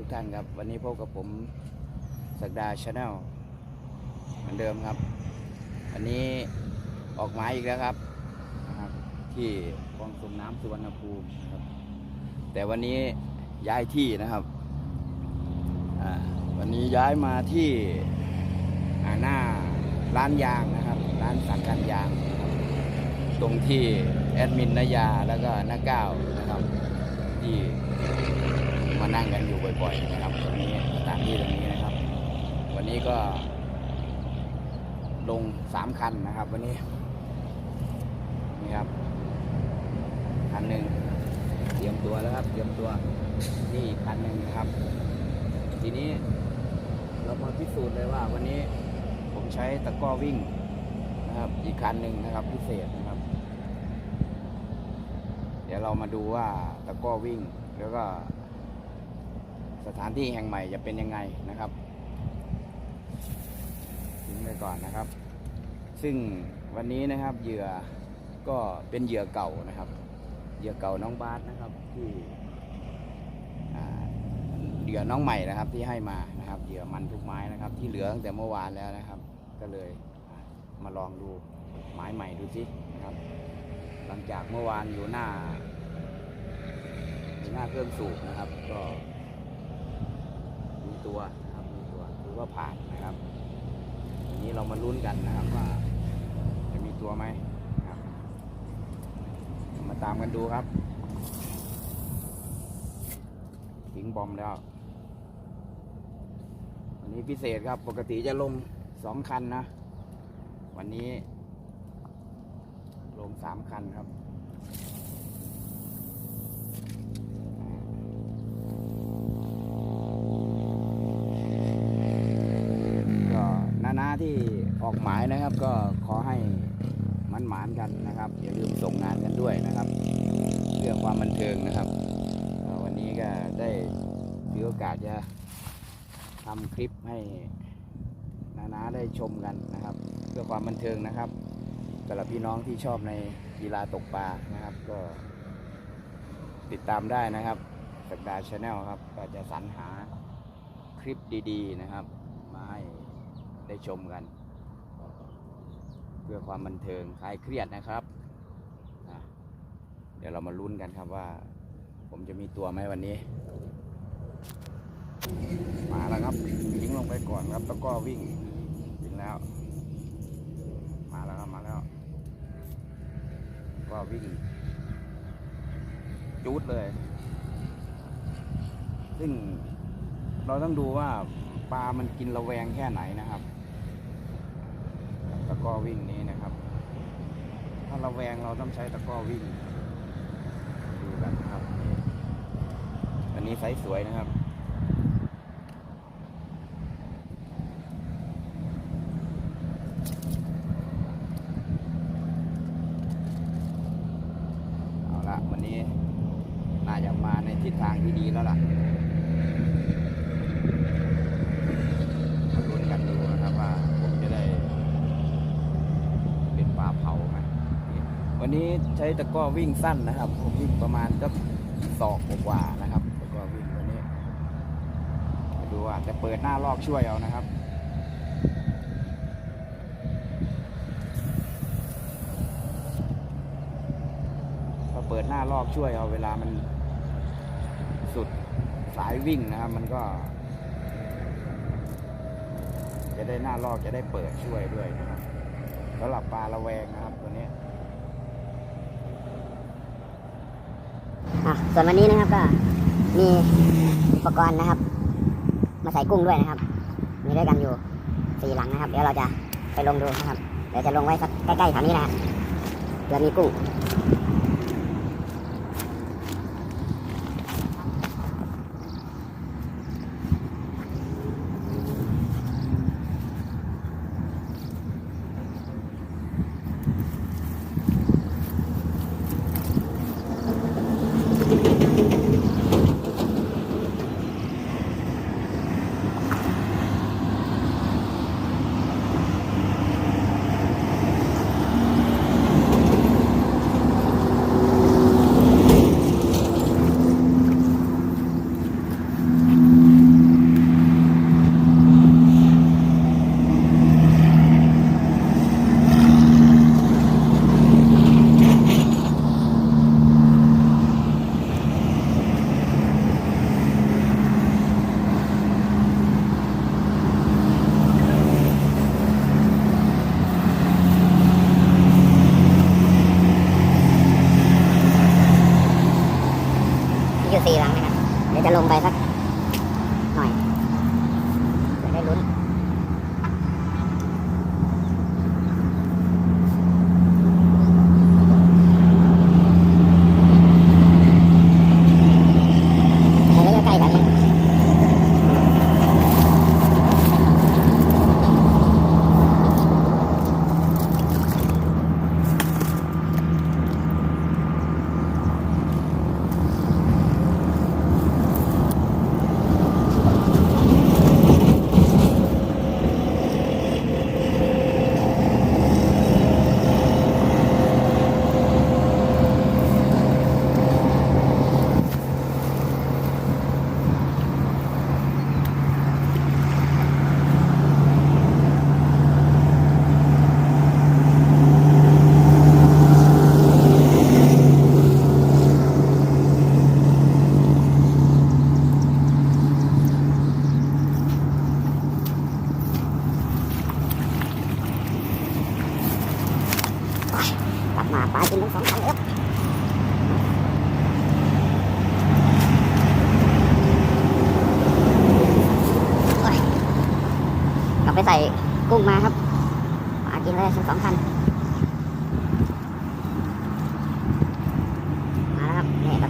ทุกท่านครับ วันนี้พบกับผมสักดาชาแนลเหมือนเดิมครับวันนี้ออกหมายอีกแล้วครับนะครับ ที่คลองส่งน้ำสุวรรณภูมิครับ แต่วันนี้ย้ายที่นะครับวันนี้ย้ายมาที่หน้าร้านยางนะครับ ร้านสังกันยาง ตรงที่แอดมินนายาแล้วก็น้าก้าวนะครับที่ มานั่งกันอยู่บ่อยๆนะครับตรงนี้สถานที่ตรงนี้นะครับ วันนี้ก็ ลงสามคันนะครับ วันนี้นี่ครับคันหนึ่งเตรียมตัวแล้วครับ เตรียมตัวนี่คันหนึ่งนะครับ ทีนี้เรามาพิสูจน์เลยว่า วันนี้ผมใช้ตะก้อวิ่งนะครับ อีกคันหนึ่งนะครับ พิเศษนะครับ เดี๋ยวเรามาดูว่าตะก้อวิ่งแล้วก็ สถานที่แห่งใหม่จะเป็นยังไงนะครับทิ้งไปก่อนนะครับ ซึ่งวันนี้นะครับเหยื่อก็เป็นเหยื่อเก่านะครับ เหยื่อเก่าน้องบาสนะครับที่เหยื่อน้องใหม่นะครับที่ให้มานะครับเหยื่อมันทุกไม้นะครับ ที่เหลือตั้งแต่เมื่อวานแล้วนะครับ ก็เลยมาลองดูไม้ใหม่ดูสินะครับ หลังจากเมื่อวานอยู่หน้าอยู่หน้าเครื่องสูบนะครับ ก็ ตัวนะครับมีตัวถือว่าผ่านนะครับทีนี้เรามาลุ้นกันนะครับว่า จะมีตัวไหมนะครับมาตามกันดูครับทิ้งบอมแล้ววันนี้พิเศษครับปกติจะลงสองคันนะ วันนี้ ลงสามคันครับ ก็นานา ที่ออกหมายนะครับ ก็ขอให้มันหมานกันนะครับอย่าลืมส่งงานกันด้วยนะครับ เพื่อความบันเทิงนะครับ วันนี้ก็ได้ถือโอกาสจะทำคลิปให้นานาได้ชมกันนะครับ เพื่อความบันเทิงนะครับสำหรับพี่น้องที่ชอบในกีฬาตกปลานะครับ ก็ติดตามได้นะครับสักดาชาแนลครับก็จะสรรหาคลิปดี ๆ นะครับ ได้ชมกัน เพื่อความบันเทิงคลายเครียดนะครับ เดี๋ยวเรามาลุ้นกันครับว่า ผมจะมีตัวไหมวันนี้ มาแล้วครับทิ้งลงไปก่อนครับ แล้วก็วิ่งถึงแล้ว มาแล้วครับมาแล้ว ก็วิ่งจูดเลย ซึ่งเราต้องดูว่าปลามันกินระแวงแค่ไหนนะครับ ก้อวิ่งนี้นะครับ ถ้าเระแวงเราต้องใช้ตะก้อวิ่ง ดูกันครับ อันนี้ไซส์สวยนะครับเอาละวันนี้น่าจะมาในทิศทางที่ดีแล้วล่ะมาลุ้นกันดูนะครับว่าผมจะได้ เป็นปลาเผาไหมวันนี้ ใช้ตะก้อวิ่งสั้นนะครับ ผมวิ่งประมาณก็ศอกกว่านะครับตะก้อวิ่งวันนี้มาดูว่าจะเปิดหน้าลอกช่วยเอานะครับพอเปิดหน้าลอกช่วยเอาเวลามันสุดสายวิ่งนะครับ มันก็ จะได้หน้าลอกจะได้เปิดช่วยด้วยนะครับสำหรับปลาระแวงนะครับตัวนี้ อะส่วนวันนี้นะครับก็มีอุปกรณ์นะครับ มาใส่กุ้งด้วยนะครับ มีด้วยกันอยู่สี่หลังนะครับ เดี๋ยวเราจะไปลงดูนะครับ เดี๋ยวจะลงไว้สักใกล้ๆแถวนี้นะฮะเผื่อมีกุ้ง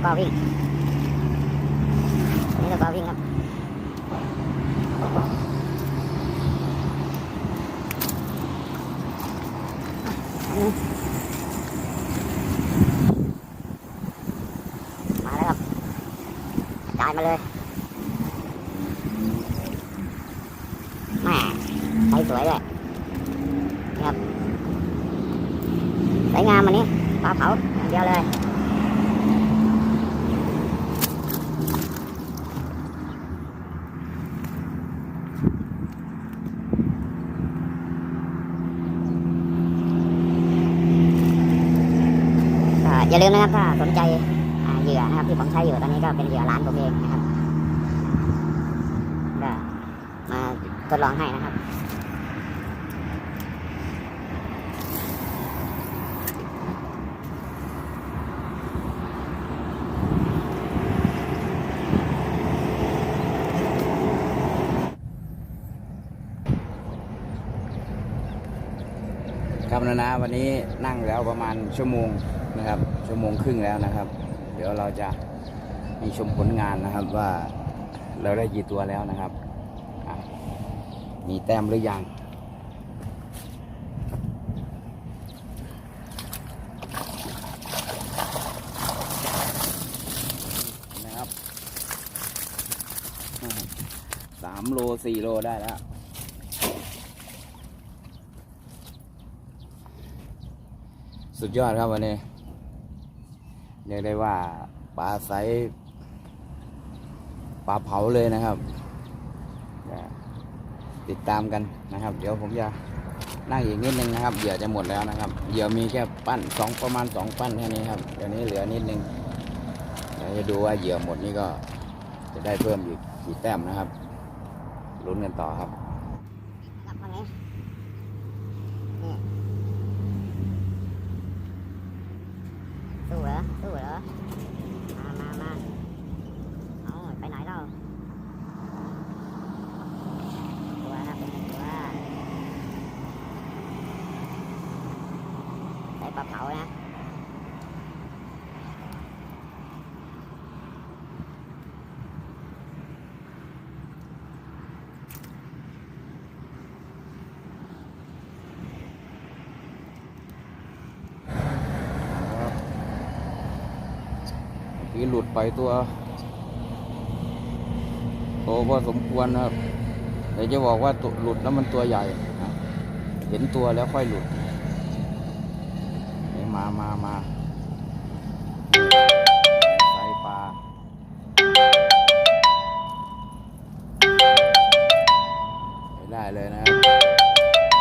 นี่ตะกร้อวิ่งนี่ตะกร้อวิ่งครับอันนี้มาแล้วครับจ่ายมาเลยแม่ใช้สวยเลยนี่ครับสวยงามวันนี้ปลาเผาอย่างเดียวเลย ก็อย่าลืมนะครับถ้าสนใจเหยื่อนะครับที่ผมใช้อยู่ตอนนี้ก็เป็นเหยื่อร้านผมเองนะครับก็มาทดลองให้นะครับครับนะนะวันนี้นั่งแล้วประมาณชั่วโมง นะครับ ชั่วโมงครึ่งแล้วนะครับ เดี๋ยวเราจะมีชมผลงานนะครับว่าเราได้กี่ตัวแล้วนะครับ มีแต้มหรือยังนะครับสามโลสี่โลได้แล้วสุดยอดครับวันนี้ เรียกได้ว่าปลาไซส์ปลาเผาเลยนะครับ ติดตามกันนะครับ เดี๋ยวผมจะนั่งอีกนิดนึงนะครับเหยื่อจะหมดแล้วนะครับเหยื่อมีแค่ปั้นสองประมาณสองปั้นแค่นี้ครับเดี๋ยวนี้เหลือนิดนึงเดี๋ยวจะดูว่าเหยื่อหมดนี่ก็จะได้เพิ่มอีกกี่แต้มนะครับลุ้นกันต่อครับมาเลยนี่สู้เหรอสู้เหรอ มามามาเอาไปไหนเล่าตัวนะเป็นตัวใส่ ปลาเผานะ ที่หลุดไปตัวโตพอสมควรนะครับแต่จะบอกว่าตัวหลุดแล้วมันตัวใหญ่ เห็นตัวแล้วค่อยหลุด มามามาใส่ปลาไม่ได้เลยนะครับ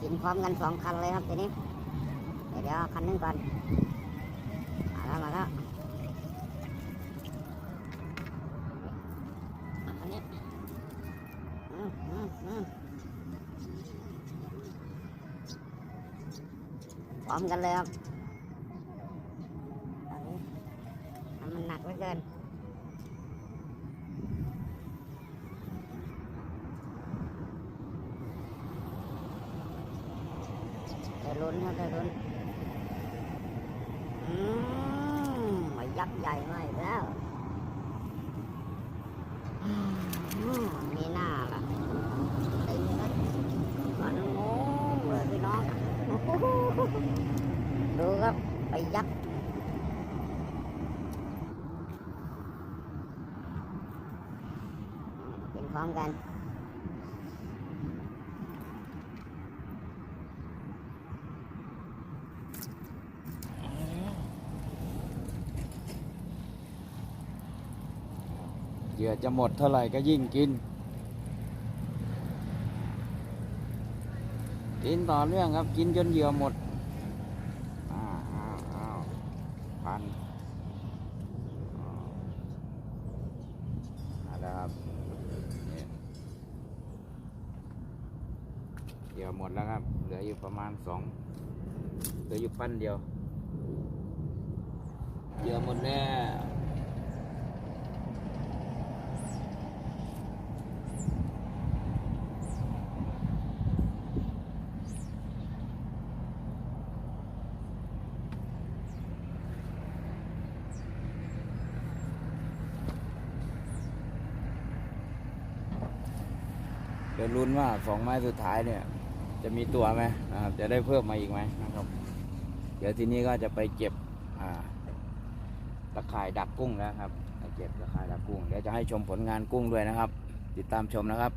กินพร้อมกันสองคันเลยครับทีนี้ เดี๋ยวเดี๋ยวคันนึงก่อน พร้อมกันเลยครับตอนนี้มันหนักเหลือเกิน ได้ลุ้นครับได้ลุ้นอืมมายักษ์ใหญ่มาอีกแล้วอืมมีหน้าล่ะตีนะมันงงเลยพี่น้องโอ้โหดูครับไปยักษ์กิน พร้อมกัน เหยื่อจะหมดเท่าไหร่ก็ยิ่งกิน กินต่อเนื่องครับ กินจนเหยื่อหมดอ้าวอ้าวอ้าวพันอ๋อเอาละครับนี่เหยื่อห มดแล้วครับ เหลืออยู่ประมาณสองเหลืออยู่ปั้นเดียวเหยื่อหมดแล้วเดี๋ยวลุ้นว่าสองไม้สุดท้ายเนี่ย จะมีตัวไหมนะครับจะได้เพิ่มมาอีกไหมนะครับ เดี๋ยวทีนี้ก็จะไปเก็บตะข่ายดักกุ้งแล้วครับไปเก็บตะข่ายดักกุ้งเดี๋ยวจะให้ชมผลงานกุ้งด้วยนะครับ ติดตามชมนะครับ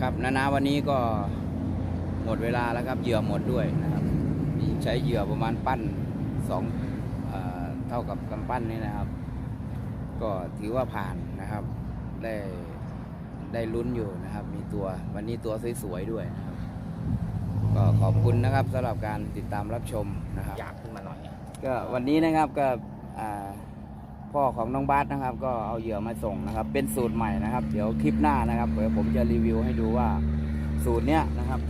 ครับนานาวันนี้ก็หมดเวลาแล้วครับเหยื่อหมดด้วยนะครับมีใช้เหยื่อประมาณปั้นสองเท่ากับกำปั้นนี่นะครับ ก็ถือว่าผ่านนะครับได้ ได้ลุ้นอยู่นะครับ มีตัววันนี้ตัวสวยๆด้วยนะครับ ก็ขอบคุณนะครับสำหรับการติดตามรับชมนะครับ อยากขึ้นมาหน่อย ก็วันนี้นะครับก็อ่าพ่อของน้องบาสนะครับ ก็เอาเหยื่อมาส่งนะครับ เป็นสูตรใหม่นะครับ เดี๋ยวคลิปหน้านะครับเดี๋ยวผมจะรีวิวให้ดูว่าสูตรเนี้ยนะครับ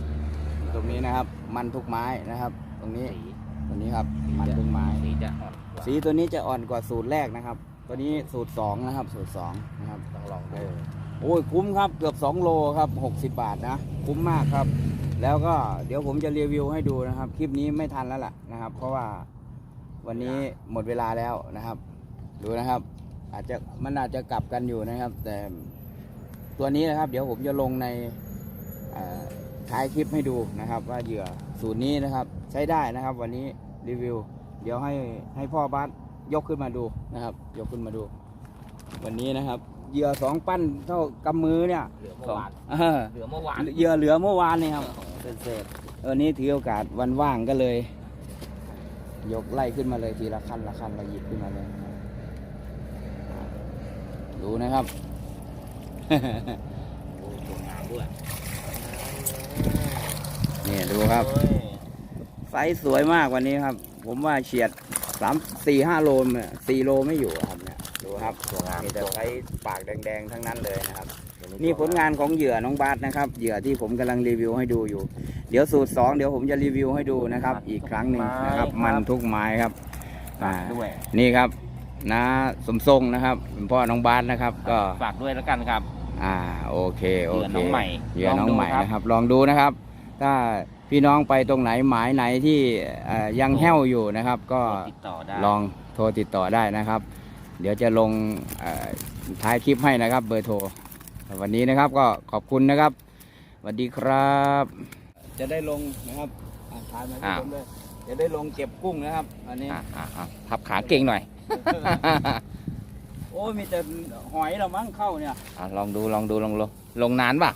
ตรงนี้นะครับ มันทุกไม้นะครับ ตรงนี้สีตรงนี้ครับมันทุกไม้ สีจะอ่อนกว่าสีตัวนี้จะอ่อนกว่าสูตรแรกนะครับ ตัวนี้สูตรสองนะครับ สูตรสองนะครับ ต้องลองเอดูอ โอ้ยคุ้มครับเกือบ 2 โลครับ 60 บาทนะ คุ้มมากครับ แล้วก็เดี๋ยวผมจะรีวิวให้ดูนะครับ คลิปนี้ไม่ทันแล้วล่ะนะครับ เพราะว่าวันนี้หมดเวลาแล้วนะครับ ดูนะครับ อาจจะมันอาจจะกลับกันอยู่นะครับ แต่ตัวนี้นะครับ เดี๋ยวผมจะลงในท้ายคลิปให้ดูนะครับ ว่าเหยื่อสูตรนี้นะครับ ใช้ได้นะครับ วันนี้รีวิว เดี๋ยวให้ให้พ่อบ้านยกขึ้นมาดูนะครับ ยกขึ้นมาดู วันนี้นะครับ เหยื่อสองปั้นเท่ากำมือเนี่ยเหลือเมื่สอองวานเออเหลือเมื่อวานเหยื่อเหลือเมื่อวานนี่ครับเศษๆวันนี้ถือโอกาสวันว่างก็เลย ยกไล่ขึ้นมาเลยทีละขั้นละขั้นเราหยิบขึ้นมาเลยนะครับดูนะครับโอ้ยสวยงามด้วยนี่ดูครับเฮ้ยไซส์สวยมากวันนี้ครับ ผมว่าเฉียดสามสี่ห้าโลเนี่ยสี่โลไม่อยู่อะครับเนี่ยดู ครับสวยงามมีแต่ไซส์ปากแดงๆ ทั้งนั้นเลยนะครับตัวนี่ผลงานของเหยื่อน้องบาสนะครับ เหยื่อที่ผมกำลังรีวิวให้ดูอยู่ เดี๋ยวสูตรสองเดี๋ยวผมจะรีวิวให้ดูนะครับ อีกครั้งหนึ่งนะครับ มันทุกไม้ครับอ่าฝากด้วยนี่ครับนะสมทรงนะครับเป็นพ่อน้องบาสนะครับ ก็ฝากด้วยแล้วกันครับ อ่าโอเคโอเหยื่อเคน้องใหม่เหยื่อน้องใหม่ลองดูครับนะครับ ลองดูนะครับ ถ้าพี่น้องไปตรงไหนหมายไหนที่เอ่อยังแห้วอยู่นะครับ ก็ติดต่อได้ลองโทรติดต่อได้นะครับ เดี๋ยวจะลงเอ่อท้ายคลิปให้นะครับ เบอร์โทร วันนี้นะครับก็ขอบคุณนะครับสวัสดีครับ จะได้ลงนะครับอ่าถ่ายมาที่ผมเลยจะได้ลงเก็บกุ้งนะครับ อันนี้อะอะอะพับขาเก่งหน่อย โอ้ยมีแต่หอยเรามั้งเข้าเนี่ยอะลองดูลองดูลองลงลงนานป่ะ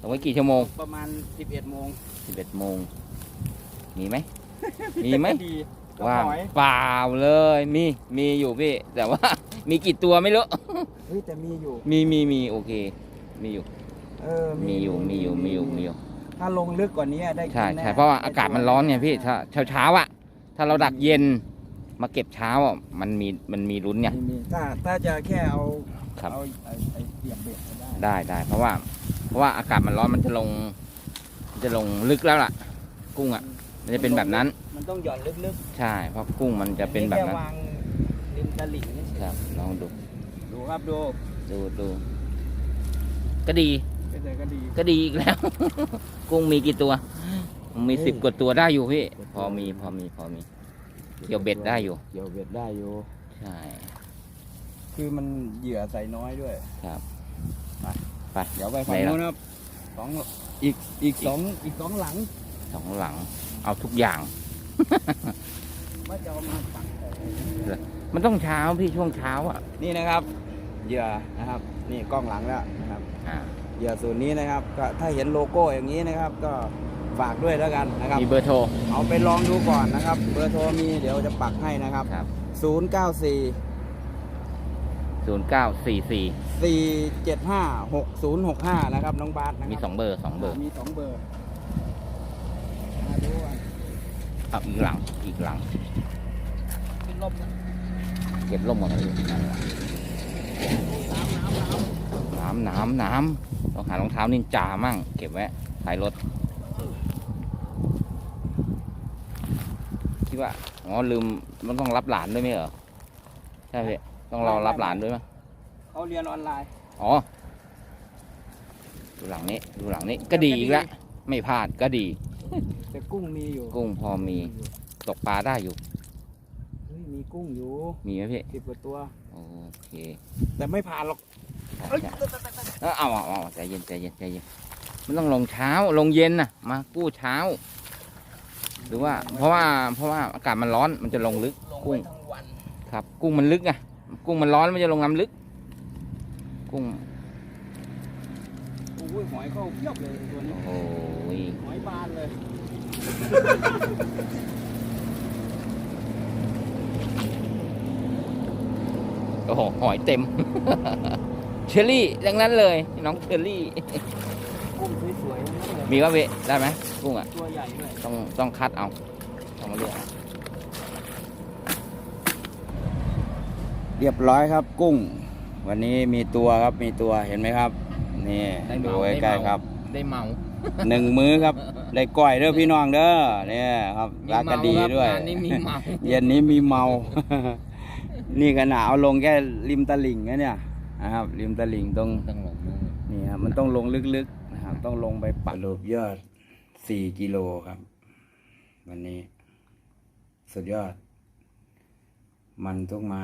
ลงไว้กี่ชั่วโมง ประมาณ11โมง11โมงมีไหมมีไหมดีก็ ว่าหอย เปล่าเลยมีมีอยู่พี่ แต่ว่า มีกี่ตัวไม่รู้ เฮ้ยแต่มีอยู่ มีมีมีโอเค มีอยู่ เออมีอยู่มีอยู่มีอยู่มีอยู่ ถ้าลงลึกกว่านี้ได้กินใช่แน่ใช่เพราะว่าได้อากาศตัวมันร้อนไงพี่แถ้าเช้าเช้าๆอะ ถ้าเราดักเย็นมาเก็บเช้าอะมันมีมันมีลุ้นไงมีมีถ้าถ้าจะแค่เอาครับ เอาไอ้ไอ้เสียบเบ็ดก็ได้ได้ได้เพราะว่า เพราะว่าอากาศมันร้อนมันจะลงมันจะลงลึกแล้วล่ะ กุ้งอะ มันจะเป็นแบบนั้นมัน ต้องหย่อนลึกใช่ เพราะกุ้งมันๆจะเป็นแบบนั้น ค่วางริมตลิ่งนี่ครับ ลองดูดูครับดูดูดูก็ดี เป็นไงก็ดี ก็ดีอีกแล้ว กุ้งมีกี่ตัว มีเฮ้ยสิบกว่าตัวได้อยู่พี่ พอมีพอมีพอมี เกี่ยวเบ็ดได้อยู่ เกี่ยวเบ็ดได้อยู่ ใช่ คือมันเหยื่อใส่น้อยด้วย ครับไปไปเดี๋ยวไปฝั่งไหนล่ะนู้นครับสองอีกอีกสองอีกสองหลัง สองหลัง เอาทุกอย่างว่าจะเอา มาปักของมันต้องเช้าพี่ช่วงเช้าอะ นี่นะครับ เหยื่อนะครับ นี่กล้องหลังแล้วนะครับอ่าเหยื่อสูตรนี้นะครับ ก็ถ้าเห็นโลโก้อย่างนี้นะครับ ก็ฝากด้วยแล้วกันนะครับมีเบอร์โทร เอาไปลองดูก่อนนะครับ เบอร์โทรมีเดี๋ยวจะปักให้นะครับครับ094ศูนย์เก้าสี่สี่475 6065 นะครับน้องบาสนะครับมีสองเบอร์สองเบอร์ มีสองเบอร์มาดูกัน อีกหลังอีกหลังขึ้นลมเก็บร่มหมดเลยน้ำน้ำน้ำต้องหารองเท้านินจามั่ง เก็บไว้ท้ายรถคิดว่าอ๋อลืมมันต้องรับหลานด้วยไหมเหรอใช่พี่ต้องรอรับหลานด้วยมั้ยเขาเรียนออนไลน์อ๋อดูหลังนี้ดูหลังนี้ก็ดีอีกแล้วไม่พลาดก็ดี แต่กุ้งมีอยู่กุ้งพอมีตกปลาได้อยู่ เฮ้ยมีกุ้งอยู่มีไหมพี่สิบกว่าตัว โอเคแต่ไม่ผ่านหรอกใช่ใช่เอาเอาเอาใจเย็นใจเย็นใจเย็นมันต้องลงเช้าลงเย็นนะมากู้เช้า หรือว่า เพราะว่าเพราะว่าอากาศมันร้อนมันจะลงลึก ลงกุ้ไปงทั้งวัน ครับ กุ้งมันลึกไงกุ้งมันร้อนมันจะลงน้ำลึก กุ้งโอ้ยหอยเข้าเพียบเลยตัวนี้โอ้ยหอยบานเลยโอ้โหหอยเต็ม เชอรี่ดังนั้นเลย น้องเชอรี่ กุ้งสวยๆทั้งนั้นเลยมีว่าเวได้ไหมกุ้งอะ ตัวใหญ่ด้วยต้องต้องคัดเอา ต้องมาเลือกเอาเรียบร้อยครับกุ้ง วันนี้มีตัวครับมีตัวเห็นไหมครับ นี่ดูใกล้ๆครับได้เมาหนึ่งมื้อครับได้ก้อยเด้อพี่น้องเด้อเนี่ยครับมีรักกันดีเมาครับด้วยงานนี้มีเมา เย็นนี้มีเมา นี่ขนาดเอาลงแค่ริมตลิ่งนะเนี่ยนะครับริมตลิ่งตรง ต้องลงนู่นนี่ครับมันต้องลงลึกๆนะครับต้องลงไปปักรูปยอดสี่กิโลครับ วันนี้ สุดยอด มันทุกไม้